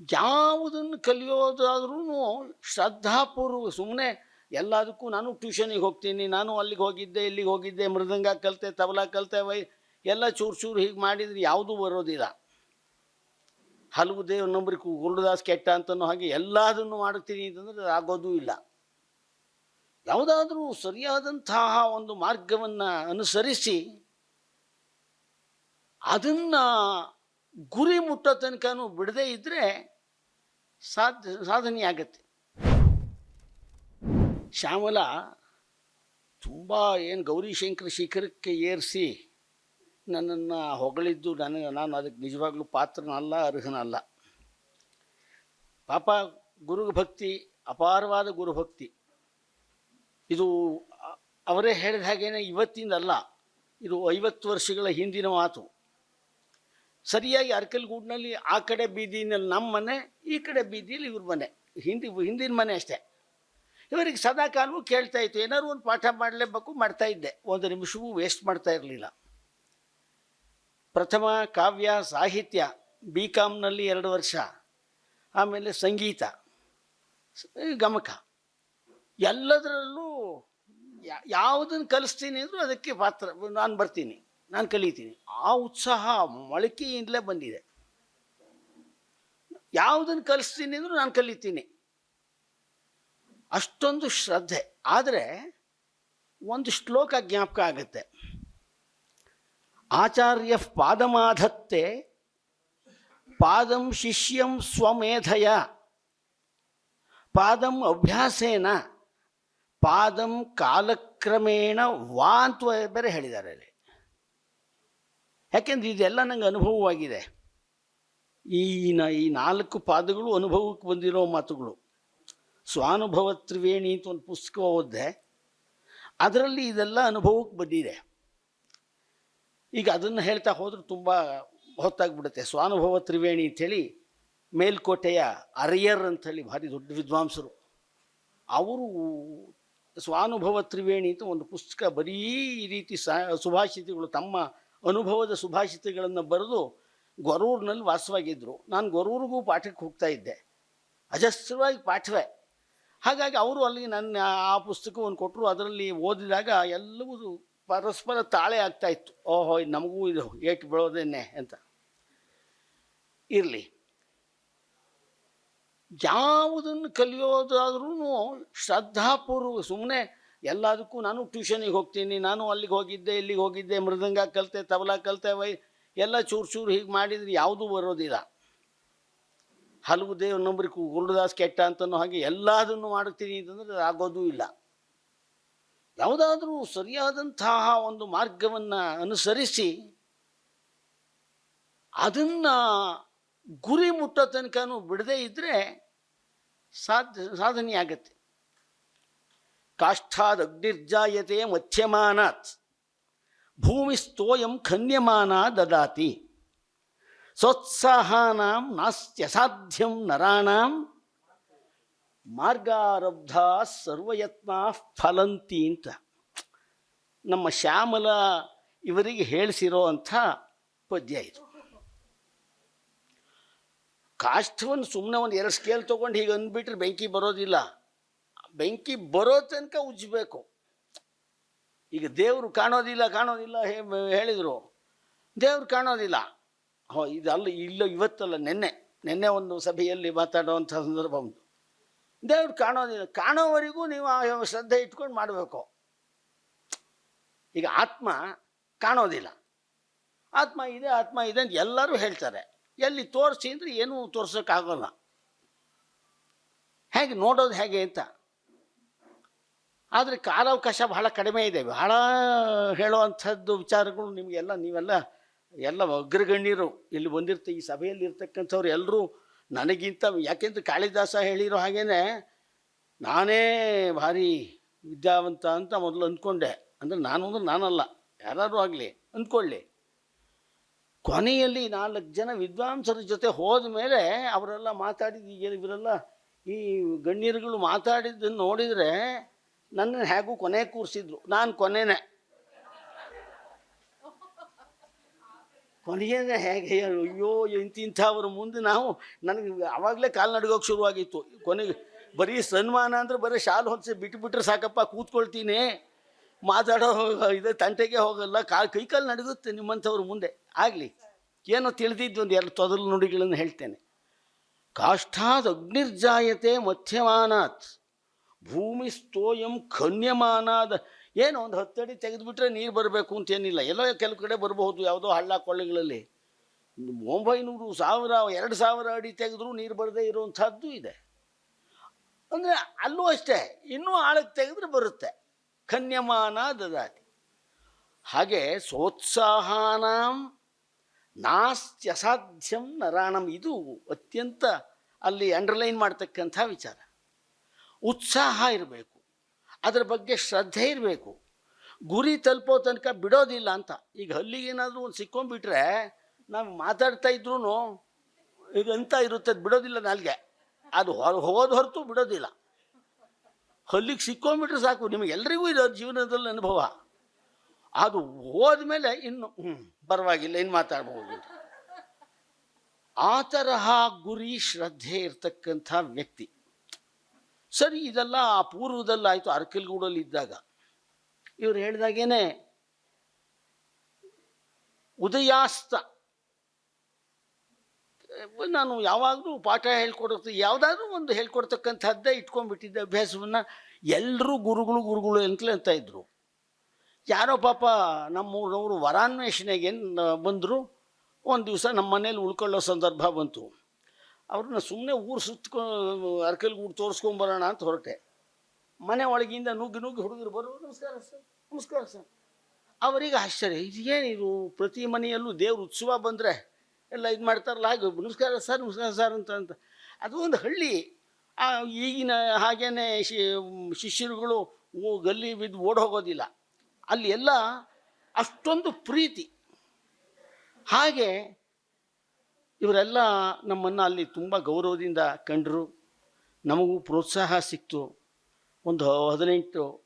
ಯಾವುದನ್ನು ಕಲಿಯೋದಾದ್ರೂ ಶ್ರದ್ಧಾಪೂರ್ವ ಸುಮ್ಮನೆ ಎಲ್ಲದಕ್ಕೂ ನಾನು ಟ್ಯೂಷನಿಗೆ ಹೋಗ್ತೀನಿ, ನಾನು ಅಲ್ಲಿಗೆ ಹೋಗಿದ್ದೆ, ಇಲ್ಲಿಗೆ ಹೋಗಿದ್ದೆ, ಮೃದಂಗ ಕಲಿತೆ, ತಬಲ ಕಲಿತೆ, ವೈ ಎಲ್ಲ ಚೂರು ಚೂರು ಹೀಗೆ ಮಾಡಿದ್ರೆ ಯಾವುದೂ ಬರೋದಿಲ್ಲ. ಹಲವು ದೇವ್ರ ನಂಬರಿಗೆ ಗುರುದಾಸ್ ಕೆಟ್ಟ ಅಂತನೋ ಹಾಗೆ ಎಲ್ಲದನ್ನು ಮಾಡುತ್ತೀನಿ ಅಂತಂದ್ರೆ ಆಗೋದೂ ಇಲ್ಲ. ಯಾವುದಾದ್ರೂ ಸರಿಯಾದಂತಹ ಒಂದು ಮಾರ್ಗವನ್ನು ಅನುಸರಿಸಿ ಅದನ್ನು ಗುರಿ ಮುಟ್ಟೋ ತನಕನೂ ಬಿಡದೇ ಇದ್ದರೆ ಸಾಧ ಸಾಧನೆ ಆಗತ್ತೆ. ಶ್ಯಾಮಲ ತುಂಬ ಏನು ಗೌರಿಶಂಕರ ಶಿಖರಕ್ಕೆ ಏರಿಸಿ ನನ್ನನ್ನು ಹೊಗಳಿದ್ದು ನನಗೆ, ನಾನು ಅದಕ್ಕೆ ನಿಜವಾಗ್ಲೂ ಪಾತ್ರನಲ್ಲ, ಅರ್ಹನಲ್ಲ. ಪಾಪ ಗುರು ಭಕ್ತಿ, ಅಪಾರವಾದ ಗುರುಭಕ್ತಿ ಇದು ಅವರೇ ಹೇಳಿದ ಹಾಗೇನೆ ಇವತ್ತಿಂದಲ್ಲ, ಇದು ಐವತ್ತು ವರ್ಷಗಳ ಹಿಂದಿನ ಮಾತು. ಸರಿಯಾಗಿ ಅರ್ಕಲ್ಗೂಡ್ನಲ್ಲಿ ಆ ಕಡೆ ಬೀದಿನಲ್ಲಿ ನಮ್ಮ ಮನೆ, ಈ ಕಡೆ ಬೀದಿಯಲ್ಲಿ ಇವ್ರ ಮನೆ. ಹಿಂದಿ, ಹಿಂದಿನ ಮನೆ ಅಷ್ಟೇ. ಇವರಿಗೆ ಸದಾ ಕಾಲವೂ ಕೇಳ್ತಾ ಇತ್ತು, ಏನಾದ್ರು ಒಂದು ಪಾಠ ಮಾಡಲೇಬೇಕು, ಮಾಡ್ತಾ ಇದ್ದೆ. ಒಂದು ನಿಮಿಷವೂ ವೇಸ್ಟ್ ಮಾಡ್ತಾ ಇರಲಿಲ್ಲ. ಪ್ರಥಮ ಕಾವ್ಯ, ಸಾಹಿತ್ಯ ಬಿ ಕಾಮ್ನಲ್ಲಿ ಎರಡು ವರ್ಷ. ಆಮೇಲೆ ಸಂಗೀತ ಗಮಕ. ಎಲ್ಲದರಲ್ಲೂ ಯಾವುದನ್ನು ಕಲಿಸ್ತೀನಿ ಅಂದರೂ ಅದಕ್ಕೆ ಪಾತ್ರ, ನಾನು ಬರ್ತೀನಿ. ನಾನು ಕಲಿತೀನಿ. ಆ ಉತ್ಸಾಹ ಮೊಳಕೆಯಿಂದಲೇ ಬಂದಿದೆ. ಯಾವುದನ್ನು ಕಲಿಸ್ತೀನಿ ಅಂದರೂ ನಾನು ಕಲಿತೀನಿ. ಅಷ್ಟೊಂದು ಶ್ರದ್ಧೆ. ಆದರೆ ಒಂದು ಶ್ಲೋಕ ಜ್ಞಾಪಕ ಆಗುತ್ತೆ. ಆಚಾರ್ಯ ಪಾದಮಾಧತ್ತೆ ಪಾದಂ ಶಿಷ್ಯಂ ಸ್ವಮೇಧಯ. ಪಾದಂ ಅಭ್ಯಾಸೇನ ಪಾದಂ ಕಾಲಕ್ರಮೇಣ ವಾ ಅಂತ ಬೇರೆ ಹೇಳಿದ್ದಾರೆ ಅಲ್ಲಿ. ಯಾಕೆಂದ್ರೆ ಇದೆಲ್ಲ ನನಗೆ ಅನುಭವವಾಗಿದೆ. ಈ ನ- ಈ ನಾಲ್ಕು ಪಾದಗಳು ಅನುಭವಕ್ಕೆ ಬಂದಿರೋ ಮಾತುಗಳು. ಸ್ವಾನುಭವ ತ್ರಿವೇಣಿ ಅಂತ ಒಂದು ಪುಸ್ತಕ ಓದಿದೆ. ಅದರಲ್ಲಿ ಇದೆಲ್ಲ ಅನುಭವಕ್ಕೆ ಬಂದಿದೆ. ಈಗ ಅದನ್ನು ಹೇಳ್ತಾ ಹೋದ್ರೆ ತುಂಬ ಹೊತ್ತಾಗ್ಬಿಡುತ್ತೆ. ಸ್ವಾನುಭವ ತ್ರಿವೇಣಿ ಅಂಥೇಳಿ ಮೇಲ್ಕೋಟೆಯ ಅರಿಯರ್ ಅಂಥೇಳಿ ಭಾರಿ ದೊಡ್ಡ ವಿದ್ವಾಂಸರು. ಅವರು ಸ್ವಾನುಭವ ತ್ರಿವೇಣಿ ಅಂತ ಒಂದು ಪುಸ್ತಕ ಬರೀ ರೀತಿ ಸ, ಸುಭಾಷಿತಗಳು ತಮ್ಮ ಅನುಭವದ ಸುಭಾಷಿತಗಳನ್ನು ಬರೆದು ಗೊರೂರಿನಲ್ಲಿ ವಾಸವಾಗಿದ್ದರು ನಾನು ಗೊರೂರಿಗೂ ಪಾಠಕ್ಕೆ ಹೋಗ್ತಾ ಇದ್ದೆ. ಅಜಸ್ರವಾಗಿ ಪಾಠವೇ. ಹಾಗಾಗಿ ಅವರು ಅಲ್ಲಿ ನನ್ನ ಆ ಪುಸ್ತಕವನ್ನು ಕೊಟ್ಟರು. ಅದರಲ್ಲಿ ಓದಿದಾಗ ಎಲ್ಲವೂ ಪರಸ್ಪರ ತಾಳೆ ಆಗ್ತಾ ಇತ್ತು. ಓಹೋ ನಮಗೂ ಇದು ಏಟು ಬೀಳೋದೇನೆ ಅಂತ. ಇರಲಿ. ಯಾವುದನ್ನು ಕಲಿಯೋದಾದ್ರೂ ಶ್ರದ್ಧಾಪೂರ್ವ ಸುಮ್ಮನೆ ಎಲ್ಲದಕ್ಕೂ ನಾನು ಟ್ಯೂಷನಿಗೆ ಹೋಗ್ತೀನಿ, ನಾನು ಅಲ್ಲಿಗೆ ಹೋಗಿದ್ದೆ, ಇಲ್ಲಿಗೆ ಹೋಗಿದ್ದೆ, ಮೃದಂಗ ಕಲಿತೆ, ತಬಲ ಕಲಿತೆ, ವೈ ಎಲ್ಲ ಚೂರು ಚೂರು ಹೀಗೆ ಮಾಡಿದ್ರೆ ಯಾವುದೂ ಬರೋದಿಲ್ಲ. ಹಲವು ದೇವ್ರ ನಂಬರಿಗೂ ಗುರುದಾಸ್ ಕೆಟ್ಟ ಅಂತನೋ ಹಾಗೆ ಎಲ್ಲದನ್ನು ಮಾಡುತ್ತೀನಿ ಅಂತಂದ್ರೆ ಆಗೋದೂ ಇಲ್ಲ. ಯಾವುದಾದ್ರೂ ಸರಿಯಾದಂತಹ ಒಂದು ಮಾರ್ಗವನ್ನು ಅನುಸರಿಸಿ ಅದನ್ನು ಗುರಿ ಮುಟ್ಟೋ ತನಕನೂ ಬಿಡದೇ ಇದ್ದರೆ ಸಾಧ್ಯ ಸಾಧನೆ ಆಗತ್ತೆ ಕಾಷ್ಠಾದ್ ಅಗ್ನಿರ್ಜಾಯತೆ ಮಧ್ಯಮಾನಾತ್ ಭೂಮಿಸ್ತೋಯಂ ಖನ್ಯಮಾನ ದದಾತಿ. ಸೋತ್ಸಾಹಾನಾಂ ನಾಸ್ತ್ಯಸಾಧ್ಯಂ ನರಾಣಾಂ. ಮಾರ್ಗಾರಬ್ಧ ಸರ್ವಯತ್ನ ಫಲಂತಿ ಅಂತ. ನಮ್ಮ ಶ್ಯಾಮಲ ಇವರಿಗೆ ಹೇಳಿಸಿರೋ ಅಂಥ ಪದ್ಯ ಇದು. ಕಾಷ್ಟವನ್ನು ಸುಮ್ಮನೆ ಒಂದು ಎರಡು ಸ್ಕೇಲ್ ತೊಗೊಂಡು ಹೀಗೆ ಅಂದ್ಬಿಟ್ರೆ ಬೆಂಕಿ ಬರೋದಿಲ್ಲ. ಬೆಂಕಿ ಬರೋ ತನಕ ಉಜ್ಜಬೇಕು. ಈಗ ದೇವರು ಕಾಣೋದಿಲ್ಲ ಕಾಣೋದಿಲ್ಲ ಹೇಳಿದರು. ದೇವ್ರು ಕಾಣೋದಿಲ್ಲ. ಹೋ, ಇದಲ್ಲ, ಇಲ್ಲ, ಇವತ್ತಲ್ಲ, ನಿನ್ನೆ ನಿನ್ನೆ ಒಂದು ಸಭೆಯಲ್ಲಿ ಮಾತಾಡುವಂಥ ಸಂದರ್ಭ ಉಂಟು. ದೇವ್ರು ಕಾಣೋದಿಲ್ಲ. ಕಾಣೋವರೆಗೂ ನೀವು ಆ ಶ್ರದ್ಧೆ ಇಟ್ಕೊಂಡು ಮಾಡಬೇಕು. ಈಗ ಆತ್ಮ ಕಾಣೋದಿಲ್ಲ. ಆತ್ಮ ಇದೆ ಆತ್ಮ ಇದೆ ಅಂತ ಎಲ್ಲರೂ ಹೇಳ್ತಾರೆ. ಎಲ್ಲಿ ತೋರಿಸಿ ಅಂದರೆ ಏನೂ ತೋರ್ಸೋಕ್ಕಾಗೋಲ್ಲ. ಹೇಗೆ ನೋಡೋದು ಹೇಗೆ ಅಂತ? ಆದರೆ ಕಾಲಾವಕಾಶ ಬಹಳ ಕಡಿಮೆ ಇದೆ. ಬಹಳ ಹೇಳುವಂಥದ್ದು ವಿಚಾರಗಳು ನಿಮಗೆಲ್ಲ, ನೀವೆಲ್ಲ, ಎಲ್ಲ ಅಗ್ರಗಣ್ಯರು ಇಲ್ಲಿ ಬಂದಿರ್ತ, ಈ ಸಭೆಯಲ್ಲಿ ಇರ್ತಕ್ಕಂಥವ್ರು ಎಲ್ಲರೂ ನನಗಿಂತ, ಯಾಕೆಂದ್ರೆ ಕಾಳಿದಾಸ ಹೇಳಿರೋ ಹಾಗೇ ನಾನೇ ಭಾರಿ ವಿದ್ಯಾವಂತ ಅಂತ ಮೊದಲು ಅಂದ್ಕೊಂಡೆ. ಅಂದರೆ ನಾನು ಅಂದ್ರೆ ನಾನಲ್ಲ ಯಾರು ಆಗಲಿ, ಅಂದ್ಕೊಳ್ಳಿ. ಕೊನೆಯಲ್ಲಿ ನಾಲ್ಕು ಜನ ವಿದ್ವಾಂಸರ ಜೊತೆ ಹೋದ ಮೇಲೆ ಅವರೆಲ್ಲ ಮಾತಾಡಿದ, ಈಗ ಇವರೆಲ್ಲ ಈ ಗಣ್ಯರುಗಳು ಮಾತಾಡಿದ್ದನ್ನು ನೋಡಿದರೆ ನನ್ನ ಹೇಗೂ ಕೊನೆ ಕೂರಿಸಿದ್ರು. ನಾನು ಕೊನೆನೇ. ಕೊನೆಗೇನೆ ಹೇಗೆ ಅಯ್ಯೋ, ಇಂತಿಂಥವ್ರ ಮುಂದೆ ನಾವು ನನಗೆ ಆವಾಗಲೇ ಕಾಲು ನಡ್ಗೋಕೆ ಶುರುವಾಗಿತ್ತು. ಕೊನೆಗೆ ಬರೀ ಸನ್ಮಾನ ಅಂದರೆ ಬರೀ ಶಾಲು ಹೊಂದಿಸಿ ಬಿಟ್ಟುಬಿಟ್ರೆ ಸಾಕಪ್ಪ, ಕೂತ್ಕೊಳ್ತೀನಿ. ಮಾತಾಡೋ ಇದು ತಂಟೆಗೆ ಹೋಗಲ್ಲ, ಕಾ ಕೈ ಕಾಲು ನಡುಗುತ್ತೆ ನಿಮ್ಮಂಥವ್ರ ಮುಂದೆ. ಆಗಲಿ, ಏನೋ ತಿಳಿದಿದ್ದು ಒಂದು ಎರಡು ತೊದಲು ನುಡಿಗಳನ್ನು ಹೇಳ್ತೇನೆ. ಕಾಷ್ಟಾದ ಅಗ್ನಿರ್ಜಾಯತೆ ಮಧ್ಯಮಾನಾತ್. ಭೂಮಿ ಸ್ತೋಯಂ ಖನ್ಯಮಾನಾದ ಏನು ಒಂದು ಹತ್ತಡಿ ತೆಗೆದುಬಿಟ್ರೆ ನೀರು ಬರಬೇಕು ಅಂತೇನಿಲ್ಲ ಎಲ್ಲೋ ಕೆಲವು ಕಡೆ ಬರಬಹುದು, ಯಾವುದೋ ಹಳ್ಳ ಕೊಳ್ಳಗಳಲ್ಲಿ. ಒಂಬೈನೂರು ಸಾವಿರ, ಎರಡು ಸಾವಿರ ಅಡಿ ತೆಗೆದ್ರೂ ನೀರು ಬರದೇ ಇರುವಂಥದ್ದು ಇದೆ. ಅಂದರೆ ಅಲ್ಲೂ ಅಷ್ಟೇ, ಇನ್ನೂ ಆಳಕ್ಕೆ ತೆಗೆದ್ರೆ ಬರುತ್ತೆ. ಕನ್ಯಮಾನ ದದಾತಿ ಹಾಗೆ ಸೋತ್ಸಾಹಾನಾಂ ನಾಸ್ತ್ಯಸಾಧ್ಯಂ ನರಾಣಂ. ಇದು ಅತ್ಯಂತ ಅಲ್ಲಿ ಅಂಡರ್ಲೈನ್ ಮಾಡ್ತಕ್ಕಂಥ ವಿಚಾರ. ಉತ್ಸಾಹ ಇರಬೇಕು. ಅದರ ಬಗ್ಗೆ ಶ್ರದ್ಧೆ ಇರಬೇಕು. ಗುರಿ ತಲುಪೋ ತನಕ ಬಿಡೋದಿಲ್ಲ ಅಂತ. ಈಗ ಹಲ್ಲಿಗೇನಾದರೂ ಒಂದು ಸಿಕ್ಕೊಂಡ್ಬಿಟ್ರೆ ನಾವು ಮಾತಾಡ್ತಾ ಇದ್ರೂ ಈಗ ಅಂತ ಇರುತ್ತೆ ಅದು ಬಿಡೋದಿಲ್ಲ ನಾಲ್ಗೆ. ಅದು ಹೊರ ಹೋದ ಹೊರತು ಬಿಡೋದಿಲ್ಲ. ಹಲ್ಲಿಗೆ ಸಿಕ್ಕೊಂಡ್ಬಿಟ್ರೆ ಸಾಕು. ನಿಮಗೆಲ್ಲರಿಗೂ ಇದು ಜೀವನದಲ್ಲಿ ಅನುಭವ. ಅದು ಹೋದ್ಮೇಲೆ ಇನ್ನು ಹ್ಞೂ ಪರವಾಗಿಲ್ಲ ಇನ್ನು ಮಾತಾಡ್ಬೋದು. ಆ ತರಹ ಗುರಿ ಶ್ರದ್ಧೆ ಇರ್ತಕ್ಕಂಥ ವ್ಯಕ್ತಿ. ಸರಿ, ಇದೆಲ್ಲ ಆ ಪೂರ್ವದಲ್ಲಾಯಿತು ಅರ್ಕಲ್ಗೂಡಲ್ಲಿ ಇದ್ದಾಗ. ಇವರು ಹೇಳಿದಾಗೇನೆ, ಉದಯಾಸ್ತ. ನಾನು ಯಾವಾಗಲೂ ಪಾಠ ಹೇಳ್ಕೊಡೋದು, ಯಾವುದಾದ್ರೂ ಒಂದು ಹೇಳ್ಕೊಡ್ತಕ್ಕಂಥದ್ದೇ ಇಟ್ಕೊಂಡ್ಬಿಟ್ಟಿದ್ದೆ ಅಭ್ಯಾಸವನ್ನು. ಎಲ್ಲರೂ ಗುರುಗಳು ಗುರುಗಳು ಅಂತಲೇ ಅಂತ ಇದ್ದರು ಯಾರೋ ಪಾಪ ನಮ್ಮೂರವರು ವರಾನ್ವೇಷಣೆಗೆ ಬಂದರು. ಒಂದು ದಿವಸ ನಮ್ಮ ಮನೇಲಿ ಉಳ್ಕೊಳ್ಳೋ ಸಂದರ್ಭ ಬಂತು. ಅವ್ರನ್ನ ಸುಮ್ಮನೆ ಊರು ಸುತ್ಕೊ, ಅರ್ಕಲ್ಗೆ ಊರು ತೋರಿಸ್ಕೊಂಬರೋಣ ಅಂತ ಹೊರಟೆ. ಮನೆ ಒಳಗಿಂದ ನುಗ್ಗಿ ನುಗ್ಗಿ ಹುಡುಗರು ಬರೋ, ನಮಸ್ಕಾರ ಸರ್ ನಮಸ್ಕಾರ ಸರ್. ಅವರಿಗೆ ಆಶ್ಚರ್ಯ ಇದೇನಿದು ಪ್ರತಿ ಮನೆಯಲ್ಲೂ ದೇವ್ರ ಉತ್ಸವ ಬಂದರೆ ಎಲ್ಲ ಇದು ಮಾಡ್ತಾರಲ್ಲ, ಹಾಗೆ ನಮಸ್ಕಾರ ಸರ್ ನಮಸ್ಕಾರ ಸರ್ ಅಂತ ಅಂತ. ಅದು ಒಂದು ಹಳ್ಳಿ. ಈಗಿನ ಹಾಗೇನೆ ಶಿ- ಶಿಷ್ಯರುಗಳು ಗಲ್ಲಿ ಬಿದ್ದು ಓಡ್ ಹೋಗೋದಿಲ್ಲ. ಅಲ್ಲಿ ಎಲ್ಲ ಅಷ್ಟೊಂದು ಪ್ರೀತಿ. ಹಾಗೆ ಇವರೆಲ್ಲ ನಮ್ಮನ್ನು ಅಲ್ಲಿ ತುಂಬ ಗೌರವದಿಂದ ಕಂಡರು. ನಮಗೂ ಪ್ರೋತ್ಸಾಹ ಸಿಕ್ತು. ಒಂದು ಹದಿನೆಂಟು,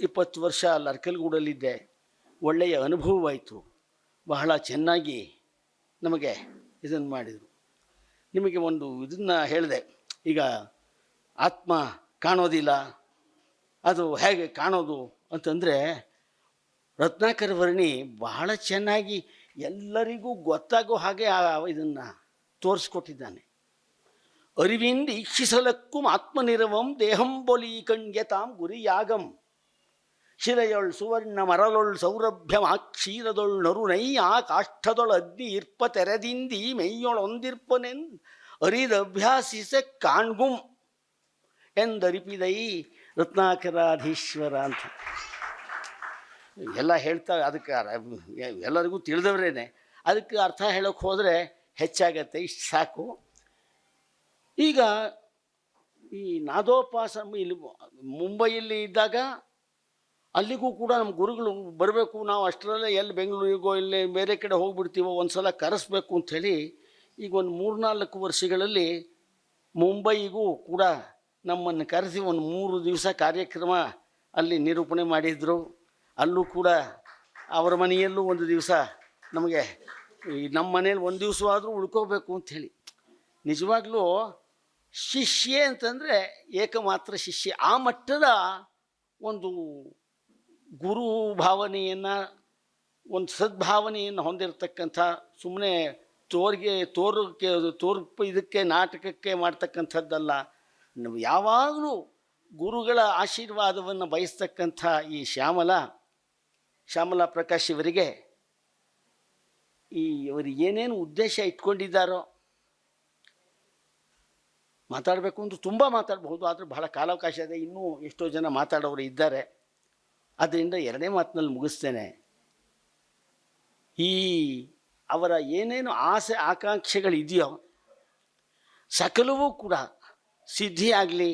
ಇಪ್ಪತ್ತು ವರ್ಷ ಲರ್ಕಲ್ಗೂಡಲ್ಲಿದ್ದೆ. ಒಳ್ಳೆಯ ಅನುಭವವಾಯಿತು. ಬಹಳ ಚೆನ್ನಾಗಿ ನಮಗೆ ಇದನ್ನು ಮಾಡಿದರು. ನಿಮಗೆ ಒಂದು ಇದನ್ನು ಹೇಳಿದೆ. ಈಗ ಆತ್ಮ ಕಾಣೋದಿಲ್ಲ. ಅದು ಹೇಗೆ ಕಾಣೋದು ಅಂತಂದರೆ ರತ್ನಾಕರ ವರ್ಣಿ ಬಹಳ ಚೆನ್ನಾಗಿ ಎಲ್ಲರಿಗೂ ಗೊತ್ತಾಗೋ ಹಾಗೆ ಇದನ್ನು ತೋರಿಸ್ಕೊಟ್ಟಿದ್ದಾನೆ. ಅರಿವಿಂದ ಈಕ್ಷಿಸಲಕ್ಕೂ ಆತ್ಮನಿರವಂ ದೇಹಂಬೊಲಿ ಕಣ್ಗೆ ತಾಂ ಗುರಿಯಾಗಂ. ಶಿಲೆಯೊಳ್ ಸುವರ್ಣ ಮರಲೊಳ್ ಸೌರಭ್ಯಂ ಆ ಕ್ಷೀರದೊಳ್ ನರುನೈ ಆ ಕಾಷ್ಠದೊಳ ಅಗ್ನಿ ಇರ್ಪ ತೆರೆದಿಂದಿ ಮೆಯ್ಯೊಳೊಂದಿರ್ಪನೆನ್ ಅರಿದ ಅಭ್ಯಾಸಿಸೆ ಕಾಣ್ಗುಂ ಎಂದರಿಪಿದೈ ರತ್ನಾಕರಾಧೀಶ್ವರ ಅಂತ. ಎಲ್ಲ ಹೇಳ್ತಾ ಅದಕ್ಕೆ ಎಲ್ಲರಿಗೂ ತಿಳಿದವ್ರೇನೆ. ಅದಕ್ಕೆ ಅರ್ಥ ಹೇಳೋಕೆ ಹೋದರೆ ಹೆಚ್ಚಾಗತ್ತೆ, ಇಷ್ಟು ಸಾಕು. ಈಗ ಈ ನಾದೋಪಾಸ, ಇಲ್ಲಿ ಮುಂಬೈಯಲ್ಲಿ ಇದ್ದಾಗ ಅಲ್ಲಿಗೂ ಕೂಡ ನಮ್ಮ ಗುರುಗಳು ಬರಬೇಕು, ನಾವು ಅಷ್ಟರಲ್ಲೇ ಎಲ್ಲಿ ಬೆಂಗಳೂರಿಗೋ ಇಲ್ಲಿ ಬೇರೆ ಕಡೆ ಹೋಗಿಬಿಡ್ತೀವೋ ಒಂದು ಸಲ ಕರೆಸ್ಬೇಕು ಅಂಥೇಳಿ ಈಗ ಒಂದು ಮೂರ್ನಾಲ್ಕು ವರ್ಷಗಳಲ್ಲಿ ಮುಂಬೈಗೂ ಕೂಡ ನಮ್ಮನ್ನು ಕರೆಸಿ ಒಂದು ಮೂರು ದಿವಸ ಕಾರ್ಯಕ್ರಮ ಅಲ್ಲಿ ನಿರೂಪಣೆ ಮಾಡಿದರು. ಅಲ್ಲೂ ಕೂಡ ಅವರ ಮನೆಯಲ್ಲೂ ಒಂದು ದಿವಸ ನಮಗೆ ಈ ನಮ್ಮ ಮನೇಲಿ ಒಂದು ದಿವಸ ಆದರೂ ಉಳ್ಕೋಬೇಕು ಅಂಥೇಳಿ ನಿಜವಾಗ್ಲೂ ಶಿಷ್ಯೆ ಅಂತಂದರೆ ಏಕಮಾತ್ರ ಶಿಷ್ಯ. ಆ ಮಟ್ಟದ ಒಂದು ಗುರು ಭಾವನೆಯನ್ನು, ಒಂದು ಸದ್ಭಾವನೆಯನ್ನು ಹೊಂದಿರತಕ್ಕಂಥ ಸುಮ್ಮನೆ ತೋರಿಗೆ ತೋರಕ್ಕೆ ತೋರ್ ಇದಕ್ಕೆ, ನಾಟಕಕ್ಕೆ ಮಾಡ್ತಕ್ಕಂಥದ್ದಲ್ಲ. ಯಾವಾಗಲೂ ಗುರುಗಳ ಆಶೀರ್ವಾದವನ್ನು ಬಯಸ್ತಕ್ಕಂಥ ಈ ಶ್ಯಾಮಲ ಶ್ಯಾಮಲಾ ಪ್ರಕಾಶ್ ಇವರಿಗೆ ಈ ಇವರು ಏನೇನು ಉದ್ದೇಶ ಇಟ್ಕೊಂಡಿದ್ದಾರೋ ಮಾತಾಡಬೇಕು ಅಂತ ತುಂಬ ಮಾತಾಡಬಹುದು, ಆದರೂ ಬಹಳ ಕಾಲಾವಕಾಶ ಇದೆ. ಇನ್ನೂ ಎಷ್ಟೋ ಜನ ಮಾತಾಡೋರು ಇದ್ದಾರೆ. ಅದರಿಂದ ಎರಡನೇ ಮಾತಿನಲ್ಲಿ ಮುಗಿಸ್ತೇನೆ. ಈ ಅವರ ಏನೇನು ಆಸೆ, ಆಕಾಂಕ್ಷೆಗಳಿದೆಯೋ ಸಕಲವೂ ಕೂಡ ಸಿದ್ಧಿಯಾಗಲಿ.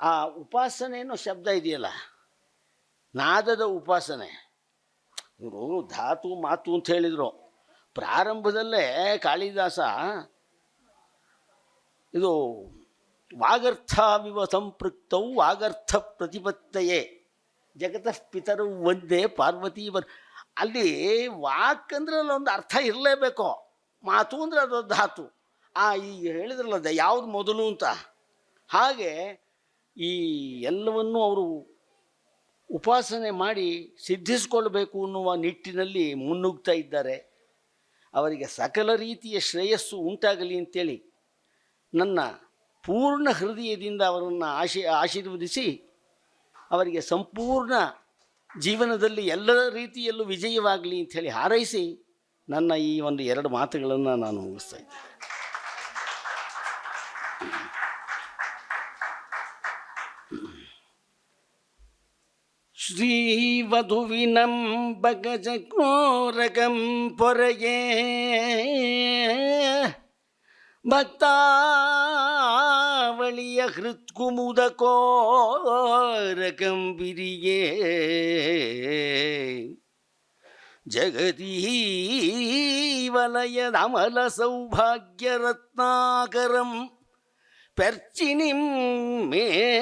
ಆ ಉಪಾಸನೆ ಅನ್ನೋ ಶಬ್ದ ಇದೆಯಲ್ಲ? ನಾದದ ಉಪಾಸನೆ. ಇವರು ಧಾತು ಮಾತು ಅಂತ ಹೇಳಿದರು. ಪ್ರಾರಂಭದಲ್ಲೇ ಕಾಳಿದಾಸ ಇದು ವಾಗರ್ಥಾವಿವ ಸಂಪೃಕ್ತೌ ವಾಗರ್ಥ ಪ್ರತಿಪತ್ತೆಯೇ ಜಗತಃ ಪಿತರು ಒಂದೇ ಪಾರ್ವತಿ ಬರ್ ಅಲ್ಲಿ ವಾಕ್ ಅಂದ್ರೆ ಅಲ್ಲೊಂದು ಅರ್ಥ ಇರಲೇಬೇಕು. ಮಾತು ಅಂದರೆ ಅದು ಧಾತು. ಆ ಈಗ ಹೇಳಿದ್ರಲ್ಲ ಯಾವುದು ಮೊದಲು ಅಂತ. ಹಾಗೆ ಈ ಎಲ್ಲವನ್ನೂ ಅವರು ಉಪಾಸನೆ ಮಾಡಿ ಸಿದ್ಧಿಸಿಕೊಳ್ಬೇಕು ಅನ್ನುವ ನಿಟ್ಟಿನಲ್ಲಿ ಮುನ್ನುಗ್ತಾ ಇದ್ದಾರೆ. ಅವರಿಗೆ ಸಕಲ ರೀತಿಯ ಶ್ರೇಯಸ್ಸು ಉಂಟಾಗಲಿ ಅಂತೇಳಿ ನನ್ನ ಪೂರ್ಣ ಹೃದಯದಿಂದ ಅವರನ್ನು ಆಶಿ, ಆಶೀರ್ವದಿಸಿ ಅವರಿಗೆ ಸಂಪೂರ್ಣ ಜೀವನದಲ್ಲಿ ಎಲ್ಲ ರೀತಿಯಲ್ಲೂ ವಿಜಯವಾಗಲಿ ಅಂಥೇಳಿ ಹಾರೈಸಿ ನನ್ನ ಈ ಒಂದು ಎರಡು ಮಾತುಗಳನ್ನು ನಾನು ಮುಗಿಸ್ತಾ ಇದ್ದೆ ஸ்ரீவதுவினம் பகஜக்னோரகம் பொறையே. பக்தாவளிய ஹிருத்குமுத கோரகம் பிரியே. ஜெகதீவலய நமல சௌபாகியரத்னாகரம் பெர்ச்சினிம் மேரவரிய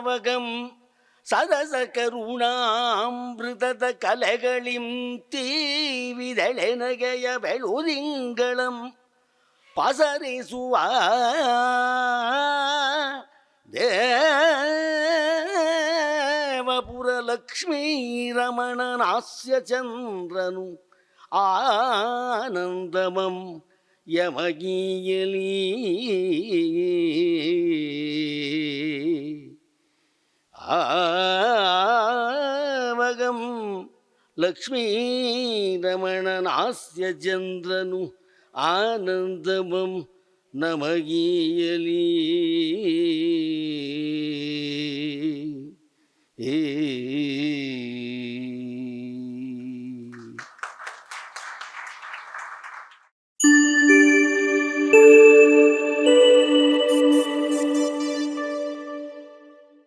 ஆவகம் சதசகருணாம்பிருத கலைகளிம் தீவிதழெனகைய வெளுதிங்களம் பசரிசுவா. தே ലക്ഷ്മീരമണനാസ്യചന്ദ്രനു ആനന്ദമം യമഗീയലീ ആവകം ലക്ഷ്മീരമണനാസ്യചന്ദ്രനു ആനന്ദമം നമഗീയലീ E